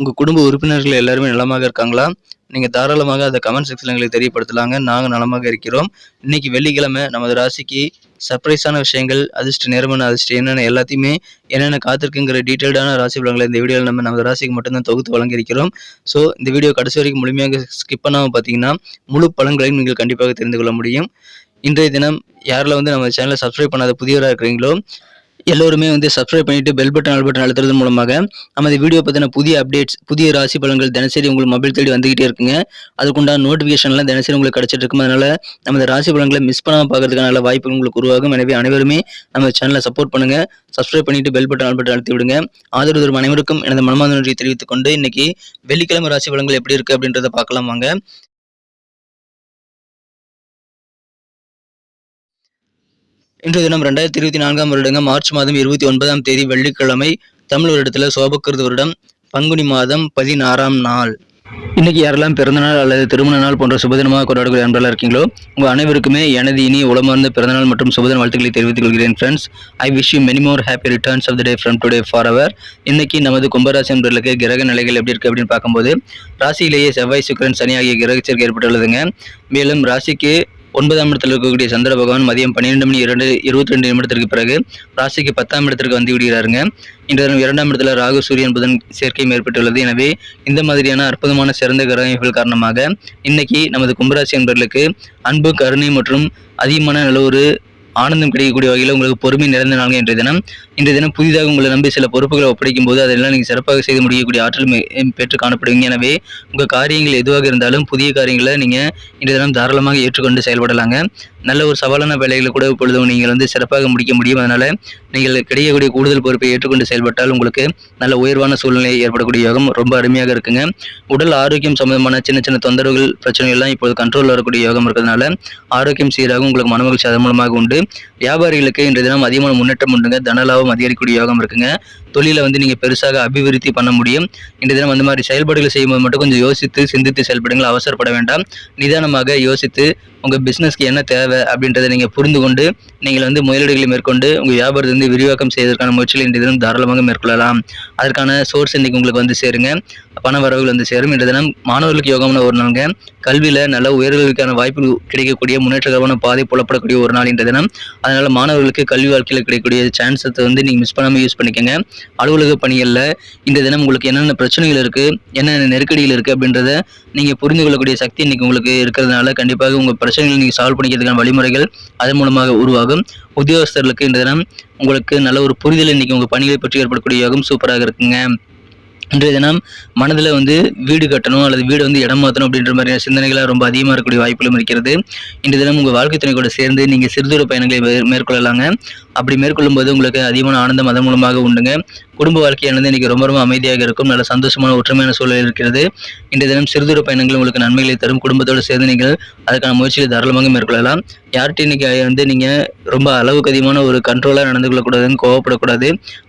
உங்கள் குடும்ப உறுப்பினர்கள் எல்லாருமே நலமாக இருக்காங்களா? நீங்கள் தாராளமாக அதை கமெண்ட் செக்ஷனில் எங்களுக்கு தெரியப்படுத்தலாங்க. நாங்கள் நலமாக இருக்கிறோம். இன்னைக்கு வெள்ளிக்கிழமை நமது ராசிக்கு சர்ப்ரைஸான விஷயங்கள் அதிர்ஷ்ட நேர்மன அதிர்ஷ்டம் என்னென்ன எல்லாத்தையுமே என்னென்ன காத்திருக்குங்கிற டீட்டெயில்டான ராசி பலன்களை இந்த வீடியோவில் நம்ம நமது ராசிக்கு மட்டும்தான் தொகுத்து வழங்கியிருக்கிறோம் ஸோ இந்த வீடியோ கடைசி வரைக்கும் முழுமையாக ஸ்கிப் பண்ணாமல் பார்த்தீங்கன்னா முழு பலன்களையும் நீங்கள் கண்டிப்பாக தெரிந்து கொள்ள முடியும். இன்றைய தினம் யாரில் வந்து நம்ம சேனலை சப்ஸ்கிரைப் பண்ணாத புதியவராக இருக்கிறீங்களோ எல்லோருமே வந்து சப்ஸ்கிரைப் பண்ணிட்டு பெல் பட்டன் ஆல் பட்டன் அழுத்துறது மூலமாக நமது வீடியோ பற்றின புதிய அப்டேட்ஸ் புதிய ராசி பலன்கள் தினசரி உங்களுக்கு மொபைல் தேடி வந்துகிட்டே இருக்குங்க. அதுக்குண்டான நோட்டிஃபிகேஷன்லாம் தினசரி உங்களுக்கு கிடச்சிட்டு இருக்கும். அதனால நமது ராசி பலன்களை மிஸ் பண்ணாமல் பார்க்கறதுக்கான நல்ல வாய்ப்புகள் உங்களுக்கு உருவாகும். எனவே அனைவருமே நம்ம சேனலை சப்போர்ட் பண்ணுங்க. சப்ஸ்கிரைப் பண்ணிட்டு பெல் பட்டன் ஆல் பட்டன் அழுத்தி விடுங்க. ஆதரவு தரும் அனைவருக்கும் எனது மனமார்ந்த நன்றியை தெரிவித்துக் கொண்டு இன்னைக்கு வெள்ளிக்கிழமை ராசி பலன்கள் எப்படி இருக்கு அப்படின்றத பார்க்கலாம் வாங்க. இன்றைய தினம் ரெண்டாயிரத்தி இருபத்தி நான்காம் வருடங்க மார்ச் மாதம் இருபத்தி ஒன்பதாம் தேதி வெள்ளிக்கிழமை தமிழ் வருடத்தில் சோபக்கிருது வருடம் பங்குனி மாதம் பதினாறாம் நாள். இன்னைக்கு யாரெல்லாம் பிறந்தநாள் அல்லது திருமண நாள் போன்ற சுபதினமாக கொண்டாடக்கூடிய நண்பர்களாக இருக்கீங்களோ உங்கள் அனைவருக்குமே எனது இனி உளமார்ந்த பிறந்தநாள் மற்றும் சுபதின வாழ்த்துக்களை தெரிவித்துக் கொள்கிறேன் friends I wish you many more happy returns of the day from today for அவர் இன்னைக்கு நமது கும்பராசி நண்பர்களுக்கு கிரக நிலைகள் எப்படி இருக்கு அப்படின்னு பார்க்கும்போது ராசியிலேயே செவ்வாய் சுக்கிரன் சனி ஆகிய கிரக ஏற்பட்டுள்ளதுங்க. மேலும் ராசிக்கு ஒன்பதாம் இடத்தில் இருக்கக்கூடிய சந்திர பகவான் மதியம் பன்னிரெண்டு மணி இரண்டு இருபத்தி ரெண்டு நிமிடத்திற்கு பிறகு ராசிக்கு பத்தாம் இடத்திற்கு வந்து விடுகிறாருங்க. இன்று இரண்டாம் இடத்துல ராகு சூரியன் புதன் சேர்க்கையும் ஏற்பட்டுள்ளது எனவே இந்த மாதிரியான அற்புதமான சிறந்த கிரகங்கள் காரணமாக இன்னைக்கு நமது கும்பராசி என்பவர்களுக்கு அன்பு கருணை மற்றும் அதிகமான நல்ல ஒரு ஆனந்தம் கிடைக்கக்கூடிய வகையில் உங்களுக்கு பொறுமை நிறைந்த நாள் இன்றைய தினம். இன்றைய தினம் புதிதாக உங்களை நம்பி சில பொறுப்புகளை ஒப்படைக்கும் போது அதெல்லாம் நீங்கள் சிறப்பாக செய்து முடியக்கூடிய ஆற்றல் பெற்று காணப்படுவீங்க எனவே உங்கள் காரியங்கள் எதுவாக இருந்தாலும் புதிய காரியங்களை நீங்கள் இன்றைய தினம் தாராளமாக ஏற்றுக்கொண்டு செயல்படலாங்க. நல்ல ஒரு சவாலான வேலைகளை கூட இப்பொழுது நீங்கள் வந்து சிறப்பாக முடிக்க முடியும். அதனால் நீங்கள் கிடைக்கக்கூடிய கூடுதல் பொறுப்பை ஏற்றுக்கொண்டு செயல்பட்டால் உங்களுக்கு நல்ல உயர்வான சூழ்நிலை ஏற்படக்கூடிய யோகம் ரொம்ப அருமையாக இருக்குங்க. உடல் ஆரோக்கியம் சம்பந்தமான சின்ன சின்ன தொந்தரவுகள் பிரச்சனைகள் எல்லாம் இப்போது கண்ட்ரோல் வரக்கூடிய யோகம் இருக்கிறதுனால ஆரோக்கியம் சீராக உங்களுக்கு மனமகிழ்ச்சி அதன் மூலமாக உண்டு. வியாபாரிகளுக்கு இன்றைய தினம் அதிகமான முன்னேற்றம் உண்டுங்க. தனலாபம் அதிகரிக்கக்கூடிய யோகம் இருக்குங்க. தொழிலை வந்து நீங்கள் பெருசாக அபிவிருத்தி பண்ண முடியும். இன்றைய தினம் அந்த மாதிரி செயல்பாடுகளை செய்யும்போது மட்டும் கொஞ்சம் யோசித்து சிந்தித்து செயல்படுங்கள். அவசரப்பட வேண்டாம். நிதானமாக யோசித்து உங்கள் பிஸ்னஸ்க்கு என்ன தேவை அப்படின்றத நீங்கள் புரிந்து கொண்டு நீங்கள் வந்து முதலீடுகளை மேற்கொண்டு உங்கள் வியாபாரத்தை வந்து விரிவாக்கம் செய்வதற்கான முயற்சிகள் இன்றைய தினம் தாராளமாக மேற்கொள்ளலாம். அதற்கான சோர்ஸ் இன்றைக்கு உங்களுக்கு வந்து சேருங்க. பண வரவுகள் வந்து சேரும். இன்றைய தினம் மாணவர்களுக்கு யோகமான ஒரு நாளுங்க. கல்வியில் நல்ல உயர்வுகளுக்கான வாய்ப்பு கிடைக்கக்கூடிய முன்னேற்றகரமான பாதை புலப்படக்கூடிய ஒரு நாள் இந்த தினம். அதனால மாணவர்களுக்கு கல்வி வாழ்க்கையில் கிடைக்கக்கூடிய சான்ஸத்தை வந்து நீங்கள் மிஸ் பண்ணாமல் யூஸ் பண்ணிக்கோங்க. அலுவலக பணிகளில் இந்த தினம் உங்களுக்கு என்னென்ன பிரச்சனைகள் இருக்குது என்னென்ன நெருக்கடிகள் இருக்குது அப்படின்றத நீங்கள் புரிந்து கொள்ளக்கூடிய சக்தி இன்னைக்கு உங்களுக்கு இருக்கிறதுனால கண்டிப்பாக உங்கள் பிரச்சனைகளை நீங்கள் சால்வ் பண்ணிக்கிறதுக்கான வழிமுறைகள் அதன் மூலமாக உருவாகும். உத்தியோகஸ்தர்களுக்கு இந்த தினம் உங்களுக்கு நல்ல ஒரு புரிதல் இன்னைக்கு உங்கள் பணிகளை பற்றி ஏற்படக்கூடிய யோகம் சூப்பராக இருக்குங்க. இன்றைய தினம் மனதில் வந்து வீடு கட்டணும் அல்லது வீடு வந்து இடம் மாற்றணும் அப்படின்ற மாதிரியான சிந்தனைகளாக ரொம்ப அதிகமாக இருக்கக்கூடிய வாய்ப்புகளும் இருக்கிறது. இன்றைய தினம் உங்கள் வாழ்க்கை துணை கூட சேர்ந்து நீங்கள் சிறுதூர பயணங்களை மே- மேற்கொள்ளலாங்க. அப்படி மேற்கொள்ளும் போது உங்களுக்கு அதிகமான ஆனந்தம் அதன் மூலமாக உண்டுங்க. குடும்ப வாழ்க்கையானது இன்னைக்கு ரொம்ப ரொம்ப அமைதியாக இருக்கும். நல்ல சந்தோஷமான ஒற்றுமையான சூழல் இருக்கிறது. இன்றைய தினம் சிறுதூர பயணங்கள் உங்களுக்கு நன்மைகளை தரும். குடும்பத்தோடு சேர்ந்து நீங்கள் அதுக்கான முயற்சிகளை தாராளமாக மேற்கொள்ளலாம். யார்கிட்ட இன்னைக்கு வந்து நீங்கள் ரொம்ப அளவுக்கு அதிகமான ஒரு கண்ட்ரோலாக நடந்து கொள்ளக்கூடாதுன்னு கோவப்படக்கூடாது.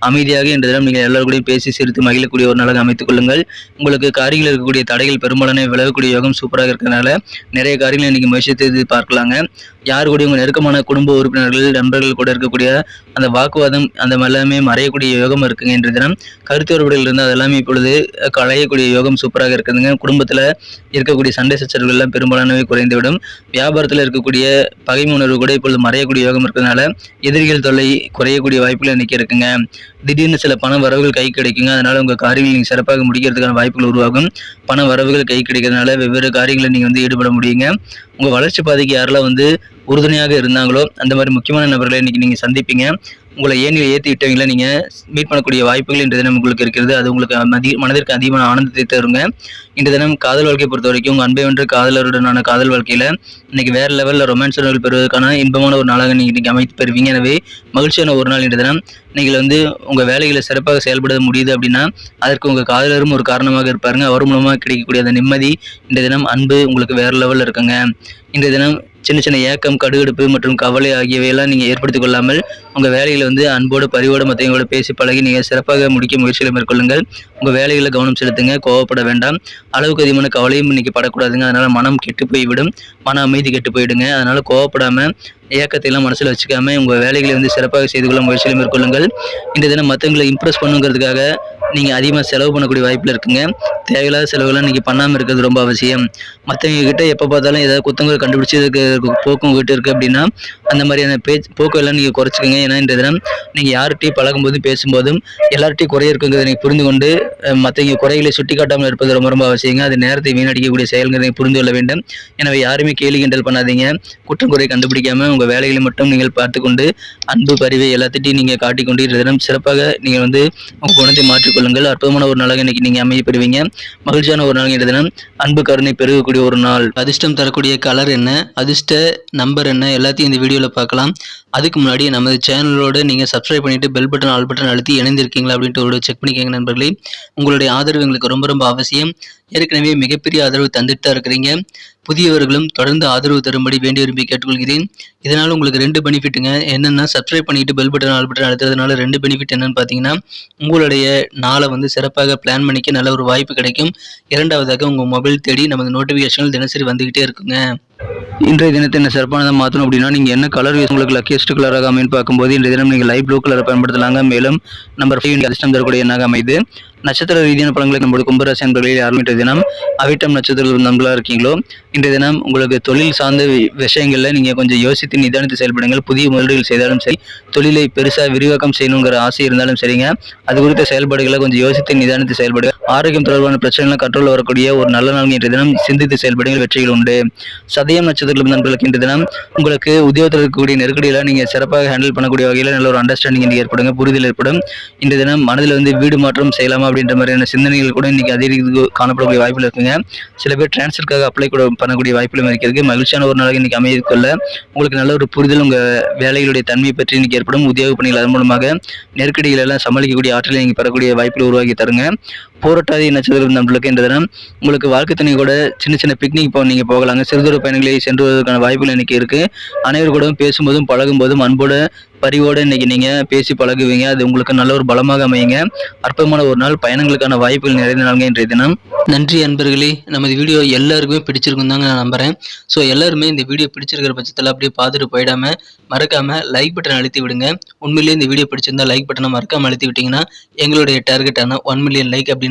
அமைதியாக இன்றைய தினம் நீங்கள் எல்லாருக்கூடையும் பேசி சிரித்து மகிழக்கூடிய ஒரு நாளாக அமைத்துக் கொள்ளுங்கள். உங்களுக்கு காரியங்களில் இருக்கக்கூடிய தடைகள் பெரும்பாலான விலகக்கூடிய யோகம் சூப்பராக இருக்கிறதுனால நிறைய காரியங்களை இன்னைக்கு முயற்சி செய்து பார்க்கலாங்க. யார் கூட உங்கள் நெருக்கமான குடும்ப உறுப்பினர்கள் நண்பர்கள் கூட இருக்கக்கூடிய அந்த வாக்குவாதம் அந்த எல்லாமே மறையக்கூடிய யோகம் இருக்குங்க இன்றைய தினம். கருத்து வேறுபாடுகள் இருந்தால் அதெல்லாமே இப்பொழுது களையக்கூடிய யோகம் சூப்பராக இருக்குதுங்க. குடும்பத்தில் இருக்கக்கூடிய சண்டை சச்சரவுகள் எல்லாம் பெரும்பாலானவை குறைந்துவிடும். வியாபாரத்தில் இருக்கக்கூடிய பகைமை உணர்வு கூட இப்பொழுது மறையக்கூடிய யோகம் இருக்கிறதுனால எதிரிகள் தொல்லை குறையக்கூடிய வாய்ப்புகள் இன்றைக்கி இருக்குங்க. திடீர்னு சில பண வரவுகள் கை கிடைக்குங்க. அதனால் உங்கள் காரியங்கள் நீங்கள் சிறப்பாக முடிக்கிறதுக்கான வாய்ப்புகள் உருவாகும். பண வரவுகள் கை கிடைக்கிறதுனால வெவ்வேறு காரியங்களில் நீங்கள் வந்து ஈடுபட முடியுங்க. உங்கள் வளர்ச்சி பாதைக்கு யாரெல்லாம் வந்து உறுதுணையாக இருந்தாங்களோ அந்த மாதிரி முக்கியமான நபர்களை இன்றைக்கி நீங்கள் சந்திப்பீங்க. உங்களை ஏனில் ஏற்றி விட்டவங்களை நீங்கள் மீட் பண்ணக்கூடிய வாய்ப்புகள் இன்றைய தினம் உங்களுக்கு இருக்கிறது. அது உங்களுக்கு மதி மனதிற்கு அதிகமான ஆனந்தத்தை தருங்க. இன்றைய தினம் காதல் வாழ்க்கையை பொறுத்த வரைக்கும் உங்கள் அன்பை வென்று காதலருடனான காதல் வாழ்க்கையில் இன்றைக்கி வேற லெவலில் ரொமான்ஸ் உணர்வுகள் பெறுவதற்கான இன்பமான ஒரு நாளாக நீங்கள் இன்றைக்கி அமைத்து பெறுவீங்க எனவே மகிழ்ச்சியான ஒரு நாள் இன்றைய தினம். நீங்கள் வந்து உங்கள் வேலைகளை சிறப்பாக செயல்பட முடியுது அப்படின்னா அதற்கு உங்கள் காதலரும் ஒரு காரணமாக இருப்பாருங்க. அவர் மூலமாக கிடைக்கக்கூடிய அந்த நிம்மதி இன்றைய தினம் அன்பு உங்களுக்கு வேறு லெவலில் இருக்குங்க. இன்றைய தினம் சின்ன சின்ன ஏக்கம் கடுகடுப்பு மற்றும் கவலை ஆகியவையெல்லாம் நீங்கள் ஏற்படுத்திக் கொள்ளாமல் உங்கள் வேலைகளை வந்து அன்போடு பரிவோடு மற்றவங்களோட பேசி பழகி நீங்கள் சிறப்பாக முடிக்க முயற்சிகளை மேற்கொள்ளுங்கள். உங்கள் வேலைகளை கவனம் செலுத்துங்க கோவப்பட வேண்டாம். அளவுக்கு அதிகமான கவலையும் இன்னைக்கு படக்கூடாதுங்க. அதனால் மனம் கெட்டு போய்விடும். மன அமைதி கெட்டு போயிடுங்க. அதனால் கோவப்படாமல் ஏக்கத்தை எல்லாம் மனசில் வச்சுக்காம உங்கள் வேலைகளை வந்து சிறப்பாக செய்து கொள்ள முயற்சிகளை மேற்கொள்ளுங்கள். இந்த தினம் மற்றவங்களை இம்ப்ரெஸ் பண்ணுங்கிறதுக்காக நீங்கள் அதிகமாக செலவு பண்ணக்கூடிய வாய்ப்பில் இருக்குங்க. தேவையில்லாத செலவுகளை நீங்கள் பண்ணாமல் இருக்கிறது ரொம்ப அவசியம். மற்றவங்க கிட்ட எப்போ பார்த்தாலும் ஏதாவது குத்தங்களை கண்டுபிடிச்சி இதுக்கு போக்கு உங்ககிட்ட இருக்குது அப்படின்னா அந்த மாதிரியான பேச்சு போக்கெல்லாம் நீங்கள் குறைச்சிக்கோங்க. ஏன்னா இந்த தினம் நீங்கள் யார்கிட்டையும் பழகும்போதும் பேசும்போதும் எல்லார்ட்டையும் குறை இருக்குங்கிறத நீங்கள் புரிந்து கொண்டு மற்றவங்க குறைகளை சுட்டி காட்டாமல் இருப்பது ரொம்ப ரொம்ப அவசியங்க. அது நேரத்தை வீணடிக்கக்கூடிய செயல்களை புரிந்து கொள்ள வேண்டும். எனவே யாருமே கேலி கிண்டல் பண்ணாதீங்க. குற்றம் குறை கண்டுபிடிக்காமல் உங்கள் வேலைகளை மட்டும் நீங்கள் பார்த்துக்கொண்டு அன்பு பரிவை எல்லாத்திட்டையும் நீங்கள் காட்டிக்கொண்டு இந்த தினம் சிறப்பாக நீங்கள் வந்து உங்கள் குணத்தை கொள்ளுங்கள். அற்புதமான ஒரு நாளாக இன்னைக்கு நீங்கள் அமைதி பெறுவீங்க மகிழ்ச்சியான ஒரு நாள் தினம். அன்பு கருணை பெருகக்கூடிய ஒரு நாள். அதிர்ஷ்டம் தரக்கூடிய கலர் என்ன? அதிர்ஷ்ட நம்பர் என்ன? எல்லாத்தையும் இந்த வீடியோவில் பார்க்கலாம். அதுக்கு முன்னாடி நமது சேனலோடு நீங்கள் சப்ஸ்கிரைப் பண்ணிட்டு பெல் பட்டன் ஆல் பட்டன் அழுத்தி இணைந்திருக்கீங்களா அப்படின்ட்டு ஒரு செக் பண்ணிக்கோங்க நண்பர்களே. உங்களுடைய ஆதரவு எங்களுக்கு ரொம்ப ரொம்ப அவசியம். ஏற்கனவே மிகப்பெரிய ஆதரவு தந்துட்டு தான் இருக்கிறீங்க. புதியவர்களும் தொடர்ந்து ஆதரவு தரும்படி வேண்டி விரும்பி கேட்டுக்கொள்கிறேன். இதனால் உங்களுக்கு ரெண்டு பெனிஃபிட்டுங்க. என்னென்னா சப்ஸ்கிரைப் பண்ணிட்டு பெல் பட்டன் ஆல் பட்டன் அழுத்துறதுனால ரெண்டு பெனிஃபிட் என்னன்னு பார்த்தீங்கன்னா உங்களுடைய நாளை வந்து சிறப்பாக பிளான் பண்ணிக்க நல்ல ஒரு வாய்ப்பு கிடைக்கும். இரண்டாவதாக உங்கள் மொபைல் தேடி நமது நோட்டிஃபிகேஷன்கள் தினசரி வந்துக்கிட்டே இருக்குங்க. இன்றைய தினத்தை என்ன சிறப்பானதாக மாற்றணும் அப்படின்னா நீங்கள் என்ன கலர் உங்களுக்கு லக்கியஸ்ட் கலராக அமைன்னு பார்க்கும்போது இன்றைய தினம் நீங்கள் லைட் ப்ளூ கலரை பயன்படுத்தலாங்க. மேலும் நம்பர் ஃபைவ் அதிர்ஷ்டம் தரக்கூடிய எண்ணாக அமைது நட்சத்திர ரீதியான பலன்களை நம்மளுடைய கும்பராசி அன்பர்களில் யாரும் இன்றைய தினம் அவிட்டம் நட்சத்திரத்தில் நம்பளாக இருக்கீங்களோ இன்றைய தினம் உங்களுக்கு தொழில் சார்ந்த வி- விஷயங்களில் நீங்கள் கொஞ்சம் யோசித்து நிதானித்து செயல்படுங்கள். புதிய முதலீடுகள் செய்தாலும் சரி தொழிலை பெருசாக விரிவாக்கம் செய்யணுங்கிற ஆசை இருந்தாலும் சரிங்க. அது குறித்த செயல்பாடுகளை கொஞ்சம் யோசித்து நிதானித்து செயல்படுங்கள். ஆரோக்கியம் தொடர்பான பிரச்சனைகளை கண்ட்ரோல் வரக்கூடிய ஒரு நல்ல நாள் இன்றைய தினம். சிந்தித்து செயல்படுங்கள் வெற்றிகள் உண்டு. சதயம் நட்சத்திரத்தில் நண்பர்களுக்கு இன்றைய தினம் உங்களுக்கு உத்தியோகத்தில் இருக்கக்கூடிய நெருக்கடியெல்லாம் நீங்கள் சிறப்பாக ஹேண்டில் பண்ணக்கூடிய வகையில் நல்ல ஒரு அண்டர்ஸ்டாண்டிங் ஏற்படுங்க புரிதல் ஏற்படும். இன்றைய தினம் மனதில் வந்து வீடு மாற்றம் செய்யலாமா அப்படின்ற மாதிரியான சிந்தனைகள் கூட இன்னைக்கு அதிகரித்து காணப்படக்கூடிய வாய்ப்புகள் இருக்குங்க. சில பேர் டிரான்ஸ்ஃபருக்காக அப்ளை கூட பண்ணக்கூடிய வாய்ப்புகளும் இருக்கிறது மகிழ்ச்சியான ஒரு நாளாக இன்னைக்கு அமைதி உங்களுக்கு நல்ல ஒரு புரிதல் உங்கள் வேலைகளுடைய தன்மை பற்றி இன்னைக்கு ஏற்படும். உத்தியோக பணிகள் அதன் மூலமாக நெருக்கடிகள் எல்லாம் சமாளிக்கக்கூடிய ஆற்றலை நீங்கள் பெறக்கூடிய வாய்ப்புகள் உருவாக்கி தருங்க. போராட்டாதி நட்சத்திரம் நம்மளுக்கு இந்த தினம். உங்களுக்கு வாழ்க்கை துணை கூட சின்ன சின்ன பிக்னிக் போ நீங்கள் போகலாங்க. சிறுதூர பயணங்களை சென்று வருவதற்கான வாய்ப்புகள் இன்னைக்கு இருக்கு. அனைவர் கூடவும் பேசும்போதும் பழகும்போதும் அன்போட பரிவோடு இன்னைக்கு நீங்கள் பேசி பழகுவீங்க. அது உங்களுக்கு நல்ல ஒரு பலமாக அமையுங்க. அற்புதமான ஒரு நாள். பயணங்களுக்கான வாய்ப்புகள் நிறைந்த நாளுங்க இன்றைய தினம். நன்றி அன்பர்களே. நமது வீடியோ எல்லாருக்குமே பிடிச்சிருக்கும் தாங்க நான் நம்புறேன். ஸோ எல்லாருமே இந்த வீடியோ பிடிச்சிருக்கிற பட்சத்தில் அப்படியே பார்த்துட்டு போயிடாம மறக்காம லைக் பட்டன் அழுத்தி விடுங்க. உண்மையிலேயே இந்த வீடியோ பிடிச்சிருந்தா லைக் பட்டனை மறக்காம அழுத்தி விட்டீங்கன்னா எங்களுடைய டார்கெட்டான ஒன் மில்லியன் லைக் அப்படின்னு